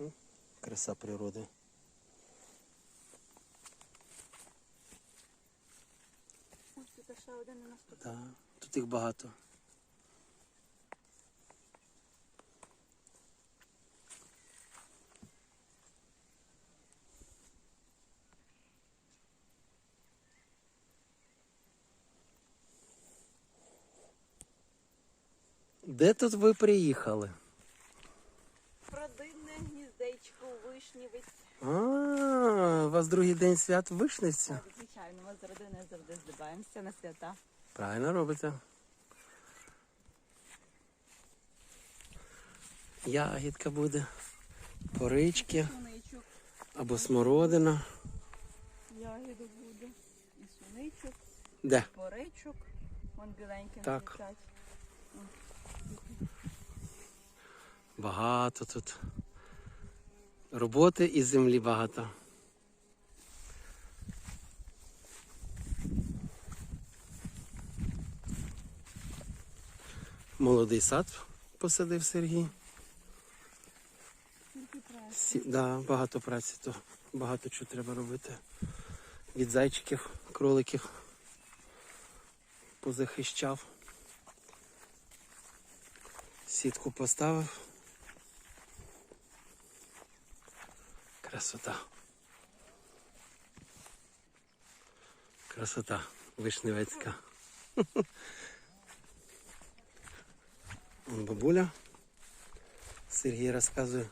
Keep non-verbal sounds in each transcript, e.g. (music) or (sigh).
Ну, Краса природи. Ось тут ще один у нас. Тут їх багато. Де тут ви приїхали? Вишнівець. А, у вас другий день свят в Вишневці. Так, звичайно, ми з родиною завжди здибаємося на свята. Правильно робите. Ягідка буде, порички Суничок, або смородина. ягіду буде, і суничок, Де? поричок. Вон біленьким Так. Багато тут. Роботи і землі багато. Молодий сад посадив Сергій. Сі, да, багато праці, то багато чого треба робити. Від зайчиків, кроликів позахищав. Сітку поставив. Красота. Красота вишневецька. (laughs) Бабуля. Сергій розказує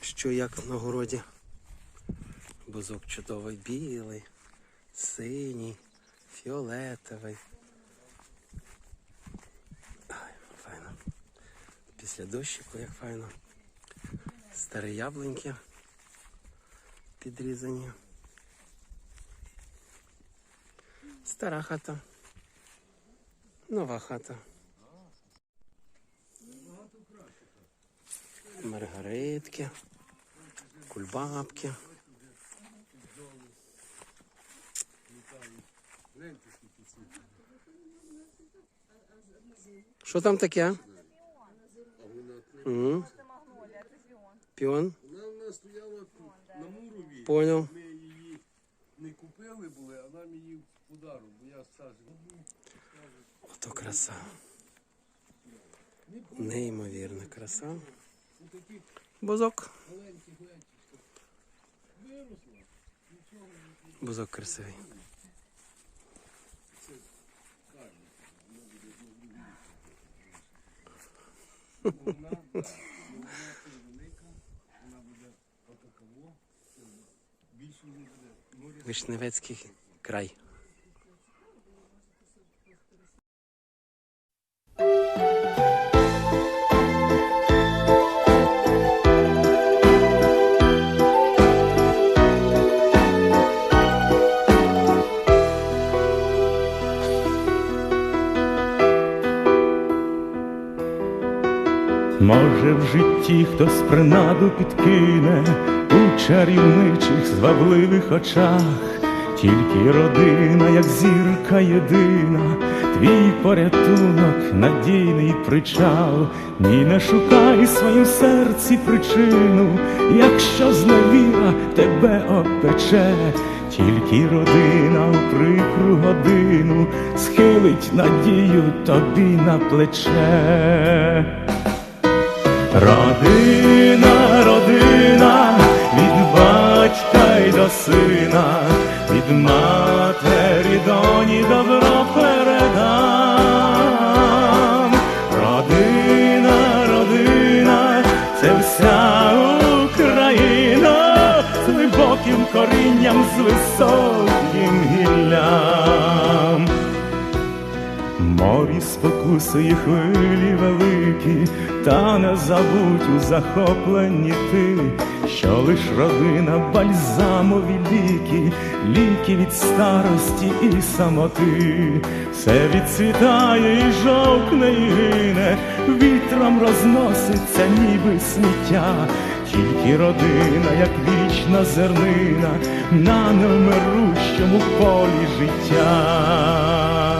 що як на городі. Бузок чудовий, білий, синій, фіолетовий. Ай, файно. Після дощику як файно. Старі яблуньки підрізані. Стара хата. Нова хата. Маргаритки, кульбабки. Що там таке? Угу. Піон. Вона в нас стояла на мурові. поняв. Ми її не купили були, а нам її в подарок, бо я сажу. Ото краса. Неймовірна краса. Бузок. Бузок красивий. (laughs) Вона, да, вона це велика, вона буде отаково, це більше не буде. Море Вишневецький край. Може, в житті хтось принаду підкине чарівничих звабливих очах, тільки родина, як зірка єдина, твій порятунок, надійний причал, ні не шукай своїм серці причину, якщо зневіра тебе опече, тільки родина у прикру годину схилить надію тобі на плече. Родина, до сина, від матері доні добро передам. Родина, родина, це вся Україна з глибоким корінням, з високим гіллям. Морі спокуси і хвилі великі, та не забудь у захопленні ти, що лиш родина бальзамові ліки, ліки від старості і самоти, все відцвітає і жовкне і гине, вітром розноситься, ніби сміття, тільки родина, як вічна зернина, на невмирущому полі життя.